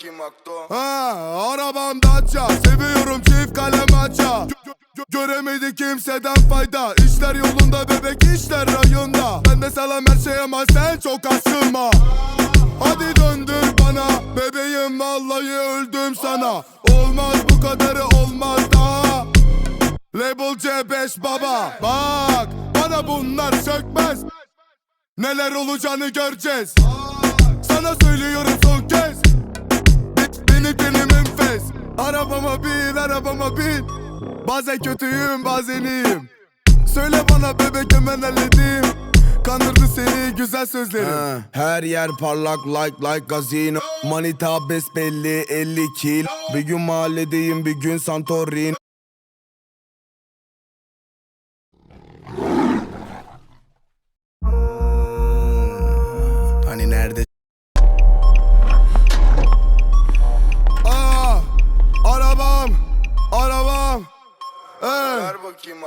akto. Ha, arabam Dacia Seviyorum çift kalem aça Gö- gö- Göremedi kimseden fayda. İşler yolunda bebek işler rayında Ben de salam her şey ama sen çok asılma Hadi döndür bana Bebeğim vallahi öldüm sana. Olmaz bu kadarı olmaz daha. Label C5 baba Bak bana bunlar sökmez Neler olacağını göreceğiz. Sana söylüyorum son kez Arabama bin arabama bin. Bazen kötüyüm bazen iyiyim. Söyle bana bebek hemen halledeyim. Kandırdı seni güzel sözlerim. Her yer parlak like like gazino Manita besbelli 50 kil. Bir gün mahalledeyim bir gün Santorin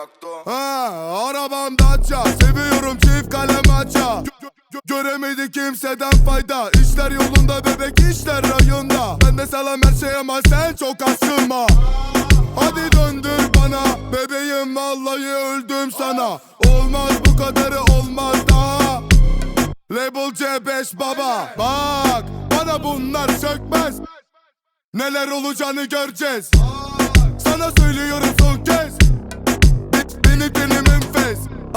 akto. ha, arabam Dacia, seviyorum çift kalem aça. Gö- gö- göremedi kimseden fayda. İşler yolunda bebek işler rayında. Ben de salam her şey ama sen çok asılma. Hadi döndür bana, bebeğim vallahi öldüm sana. Olmaz bu kadarı olmaz daha. Label C5 baba Bak bana bunlar sökmez Neler olacağını göreceğiz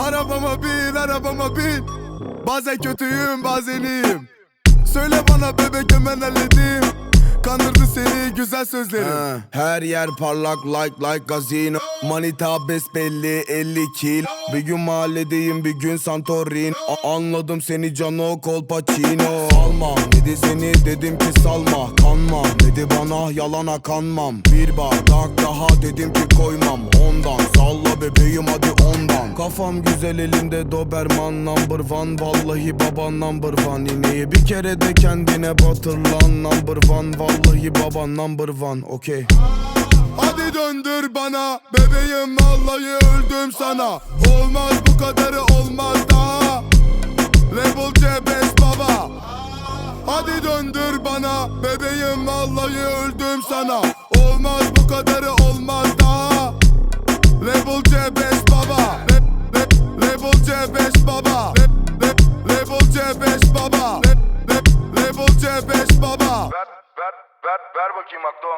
Arabama bin arabama bin. Bazen kötüyüm bazen iyiyim Söyle bana bebek hemen halledeyim. Kandırdı güzel sözlerim. Her yer parlak like like gazino Manita besbelli 50 kil. Bir gün mahalledeyim bir gün Santorin. A- Anladım seni Cano Colpacino Salma dedi seni dedim ki salma. Kanma dedi bana yalana kanmam. Bir bardak daha dedim ki koymam. Ondan salla bebeğim hadi ondan. Kafam güzel elimde Doberman number one. Vallahi baban number one. İneği bir kere de kendine batırlan number one Vallahi baban number one okey Hadi döndür bana Bebeğim vallahi öldüm sana. Olmaz bu kadarı olmaz daha. Label C5 baba. Hadi döndür bana Bebeğim vallahi öldüm sana. Olmaz bu kadarı olmaz daha. Label C5 baba. Le- le- Label C5 baba. Le- le- Label C5 baba. Le- le- C5 baba Ver, ver, bakayım akto.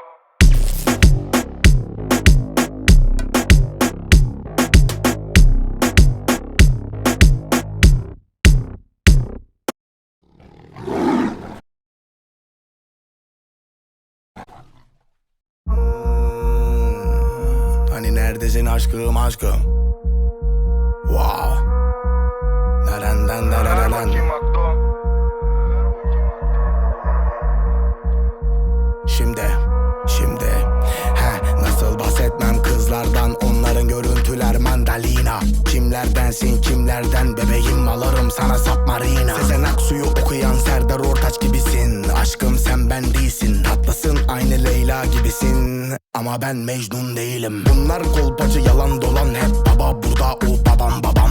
Hani neredesin aşkım aşkım Şimdi, şimdi. He, nasıl bahsetmem kızlardan? Onların görüntüler mandalina. Kimlerdensin kimlerden? Bebeğim alırım sana submarina. Sezen Aksu'yu okuyan Serdar Ortaç gibisin. Aşkım sen ben değilsin. Tatlısın aynı Leyla gibisin. Ama ben Mecnun değilim. Bunlar kolpacı yalan dolan hep Baba. Burada o babam babam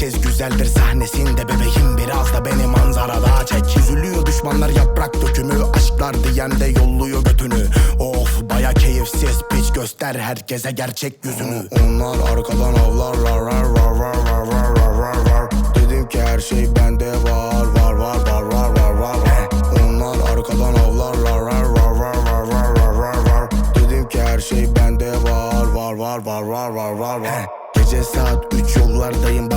Herkes güzeldir sahnesinde bebeğim Biraz da beni manzarada çek Üzülüyor düşmanlar yaprak dökümü Aşklar diyen de yolluyor götünü Of baya keyifsiz piç göster herkese gerçek yüzünü Onlar arkadan avlarlar rar rar rar rar rar rar rar rar Dedim ki her şey bende var var var var var var var var Onlar arkadan avlarlar rar rar rar rar rar rar rar rar Dedim ki her şey bende var var var var var var var var Gece saat 3 yollardayım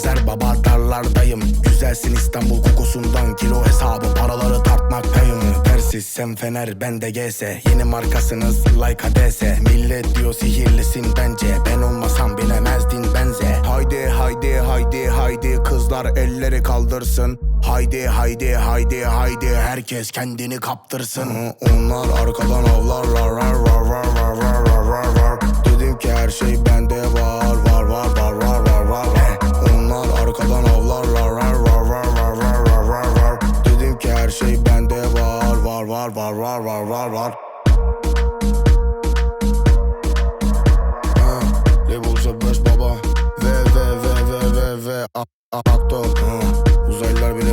Azer baba darlardayım. Güzelsin İstanbul kokusundan kilo hesabı paraları tartmaktayım. Tersiz sen fener ben de GS Yeni markasınız like ADS Millet diyor sihirlisin bence. Ben olmasam bilemezdin benze. Haydi haydi haydi haydi kızlar elleri kaldırsın. Haydi haydi haydi haydi herkes kendini kaptırsın. Onlar arkadan avlarlar rar rar rar rar var var Ha, Label C5 baba Ve ve ve ve ve ve Akto Uzaylılar beni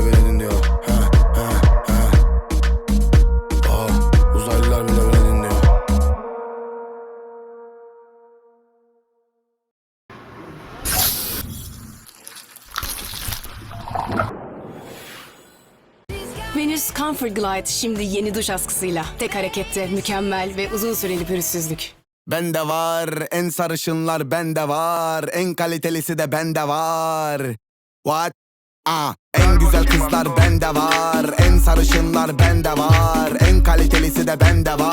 Venüs Comfort Glide şimdi yeni duş askısıyla. Tek harekette mükemmel ve uzun süreli pürüzsüzlük. Bende var en sarışınlar bende var En kalitelisi de bende var What? Ah, en güzel kızlar bende var En sarışınlar bende var En kalitelisi de bende var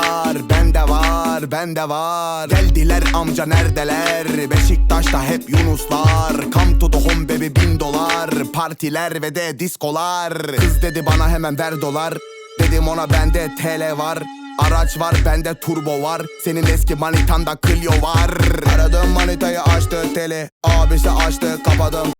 var, bende var. Geldiler amca neredeler? Beşiktaş'ta hep Yunuslar. Come to the home baby bin dolar. Partiler ve de diskolar. Kız dedi bana hemen ver dolar. Dedim ona bende TL var. Araç var bende turbo var. Senin eski manitanda Clio var. Aradığım manitayı açtı teli Abisi açtı kapadım